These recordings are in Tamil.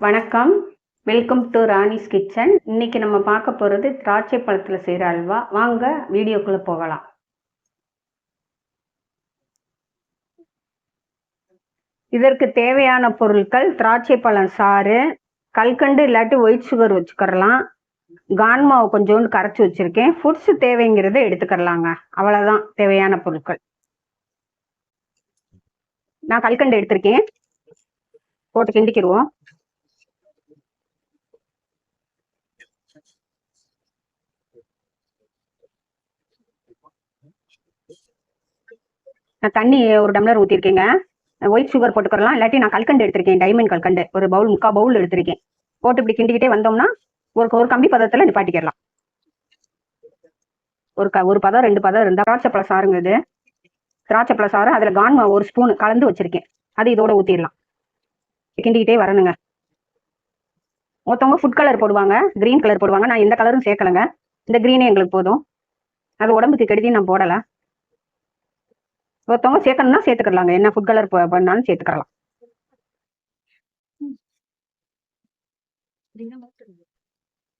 வணக்கம். வெல்கம் டு ராணிஸ் கிச்சன் இன்னைக்கு நம்ம பார்க்க போகிறது திராட்சை பழத்தில் செய்கிற அல்வா. வாங்க வீடியோக்குள்ளே போகலாம். இதற்கு தேவையான பொருட்கள் திராட்சை பழம் சாறு கல்கண்டு இல்லாட்டி ஒயிட் சுகர் வச்சுக்கிறலாம். கான் மாவு கொஞ்சோண்டு கரைச்சி வச்சுருக்கேன். ஃபுட்ஸ் தேவைங்கிறத எடுத்துக்கிறலாங்க. அவ்வளோதான் தேவையான பொருட்கள். நான் கல்கண்டு எடுத்திருக்கேன். போட்டு கிண்டிக்கிடுவோம் நான் தண்ணி ஒரு டம்ளர் ஊற்றிருக்கேங்க ஒயிட் சுகர் போட்டுக்கிறலாம் இல்லாட்டி நான் கல்கண்டு எடுத்திருக்கேன் டைமண்ட் கல்கண்டு. ஒரு பவுல் முக்கா பவுல் எடுத்திருக்கேன். போட்டு இப்படி கிண்டிக்கிட்டே வந்தோம்னா ஒரு ஒரு கம்பி பதத்தில் நிப்பாட்டிக்கிறலாம் ஒரு க ஒரு பதம் ரெண்டு பதம் இருந்தால் திராட்சை சாருங்க இது. திராட்சை பழம் சாறு அதில் கான் ஒரு ஸ்பூன் கலந்து வச்சுருக்கேன். அது இதோட ஊற்றிடலாம் கிண்டிக்கிட்டே வரணுங்க. ஒருத்தவங்க ஃபுட் கலர் போடுவாங்க க்ரீன் கலர் போடுவாங்க. நான் எந்த கலரும் சேர்க்கலைங்க. இந்த க்ரீனே எங்களுக்கு போதும். அது உடம்புக்கு கெடுதி நான் போடலை. ஒருத்தவங்க சேர்க்கணும்னா சேர்த்துக்கலாங்க. என்ன ஃபுட் கலர் பண்ணாலும் சேர்த்துக்கலாம்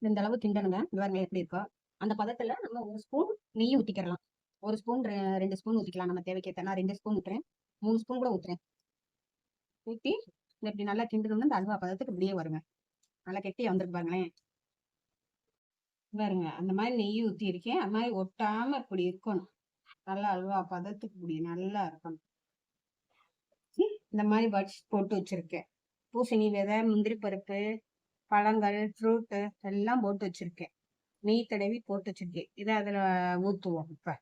இந்த அளவு கிண்டணுங்க பாருங்க எப்படி இருக்கோ அந்த பதத்துல நம்ம ஒரு ஸ்பூன் நெய் ஊத்திக்கிறலாம். ஒரு ஸ்பூன் ரெண்டு ஸ்பூன் ஊத்திக்கலாம். நம்ம தேவைக்கேற்ற நான் ரெண்டு ஸ்பூன் ஊத்துறேன். மூணு ஸ்பூன் கூட ஊத்துறேன். ஊற்றி இப்படி நல்லா கிண்டணும்னா இந்த அல்வா பதத்துக்கு இப்படியே வருங்க. நல்லா கெட்டி வந்துருக்கு பாருங்களேன். பாருங்க அந்த மாதிரி நெய் ஊற்றி இருக்கேன் அது மாதிரி ஒட்டாம இப்படி இருக்கணும். நல்லா அல்வா பதத்துக்கு நல்லா இருக்கணும். இந்த மாதிரி பட்ஸ் போட்டு வச்சிருக்கேன். பூசணி விதை முந்திரி பருப்பு பழங்கள் ஃப்ரூட்டு எல்லாம் போட்டு வச்சிருக்கேன். நெய் தடவி போட்டு வச்சிருக்கேன். இதை அதில் ஊற்றுவோம் இப்போ.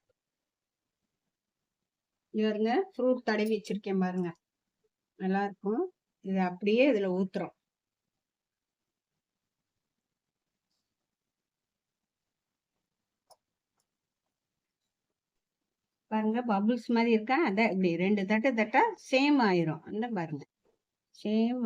இவருங்க ஃப்ரூட் தடவி வச்சிருக்கேன் பாருங்க. நல்லா இருக்கும். அப்படியே இதில் ஊற்றுறோம் பாருங்க பபுள்ஸ் மாதிரி இருக்கா? அதான் இப்படி ரெண்டு தட்டு தட்டா சேம் ஆயிரும். அந்த பாருங்க. சேம்